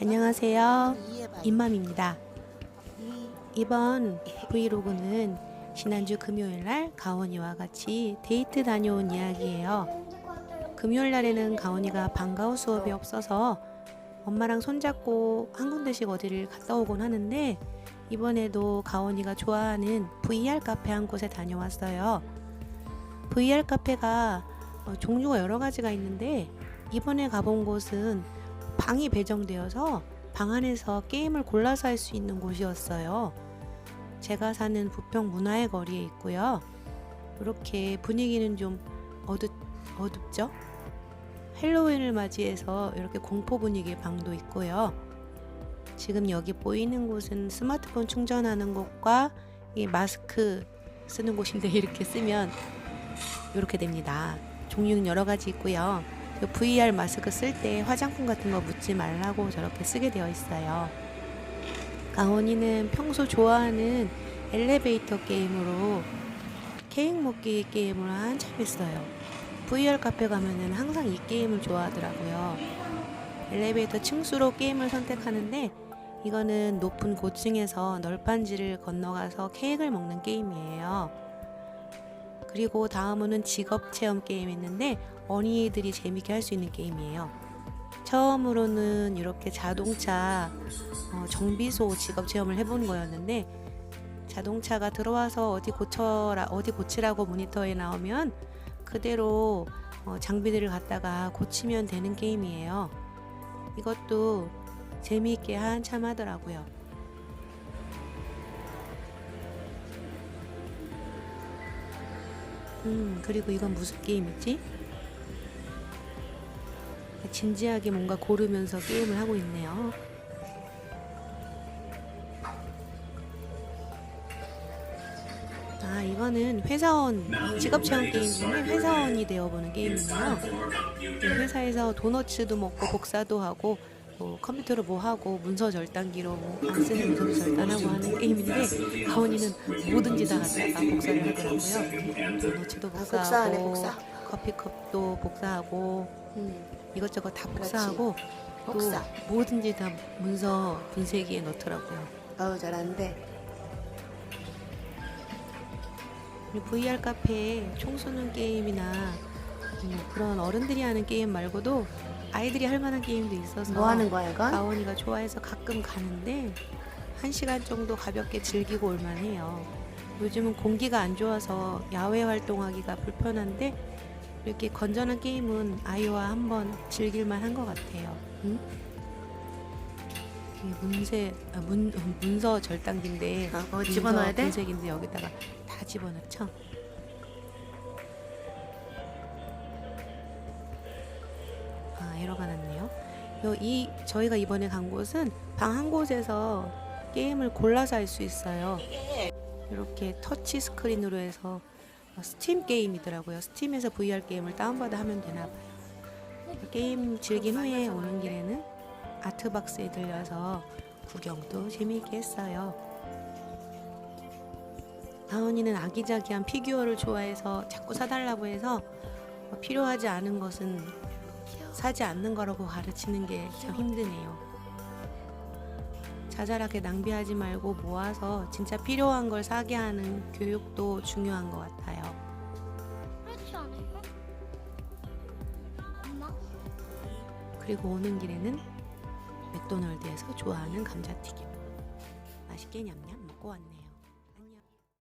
안녕하세요. 임맘입니다. 이번 브이로그는 지난주 금요일 날 가온이와 같이 데이트 다녀온 이야기예요. 금요일 날에는 가온이가 방과후 수업이 없어서 엄마랑 손잡고 한 군데씩 어디를 갔다 오곤 하는데 이번에도 가온이가 좋아하는 VR 카페 한 곳에 다녀왔어요. VR 카페가 어, 종류가 여러 가지가 있는데 이번에 가본 곳은 방이 배정되어서 방 안에서 게임을 골라서 할 수 있는 곳이었어요. 제가 사는 부평 문화의 거리에 있고요. 이렇게 분위기는 좀 어둡, 어둡죠? 헬로윈을 맞이해서 이렇게 공포 분위기의 방도 있고요. 지금 여기 보이는 곳은 스마트폰 충전하는 곳과 이 마스크 쓰는 곳인데 이렇게 쓰면 이렇게 됩니다. 종류는 여러 가지 있고요. 그 VR 마스크 쓸 때 화장품 같은 거 묻지 말라고 저렇게 쓰게 되어 있어요. 강원이는 평소 좋아하는 엘리베이터 게임으로 케이크 먹기 게임을 한참 했어요. VR 카페 가면은 항상 이 게임을 좋아하더라고요. 엘리베이터 층수로 게임을 선택하는데 이거는 높은 고층에서 널판지를 건너가서 케이크를 먹는 게임이에요. 그리고 다음은 직업 체험 게임 있는데 어린이들이 재밌게 할 수 있는 게임이에요. 처음으로는 이렇게 자동차 어, 정비소 직업 체험을 해본 거였는데 자동차가 들어와서 어디 고쳐라 어디 고치라고 모니터에 나오면 그대로 어, 장비들을 갖다가 고치면 되는 게임이에요. 이것도 재미있게 한참 하더라고요. 음, 그리고 이건 무슨 게임이지? 진지하게 뭔가 고르면서 게임을 하고 있네요. 아, 이거는 회사원 직업 체험 게임 중에 회사원이 되어보는 게임이에요. 그 회사에서 도너츠도 먹고 복사도 하고 뭐 컴퓨터로 뭐 하고 문서 절단기로 뭐안 쓰는 문서도 절단하고 하는 게임인데 가온이는 뭐든지 다 갖다가 복사를 하더라고요. 복사하네, 복사하고 복사. 커피컵도 복사하고 음, 이것저것 다. 복사하고 복사. 또 뭐든지 다 문서 분쇄기에 넣더라고요. 잘하는데. 그리고 VR 카페에 총 쏘는 게임이나 뭐 그런 어른들이 하는 게임 말고도 아이들이 할 만한 게임도 있어서 뭐 하는 거야 이건? 가온이가 좋아해서 가끔 가는데 한 시간 정도 가볍게 즐기고 올만 해요. 요즘은 공기가 안 좋아서 야외 활동하기가 불편한데 이렇게 건전한 게임은 아이와 한번 즐길만 한 것 같아요. 응? 이게 문세 아, 문 문서 절단기인데 아, 그거 문서 집어넣어야 돼? 분쇄기인데 여기다가 다 집어넣죠. 아 에러가 났네요. 요 이 저희가 이번에 간 곳은 방 한 곳에서 게임을 골라서 할 수 있어요. 이렇게 터치 스크린으로 해서 어, 스팀 게임이더라고요. 스팀에서 VR 게임을 다운받아 하면 되나 봐요. 게임 즐긴 후에 오는 길에는 아트박스에 들려서 구경도 재미있게 했어요. 다운이는 아기자기한 피규어를 좋아해서 자꾸 사달라고 해서 어, 필요하지 않은 것은 사지 않는 거라고 가르치는 게 참 힘드네요. 자잘하게 낭비하지 말고 모아서 진짜 필요한 걸 사게 하는 교육도 중요한 것 같아요. 그렇지 않을까? 엄마? 그리고 오는 길에는 맥도날드에서 좋아하는 감자튀김 맛있게 냠냠 먹고 왔네요.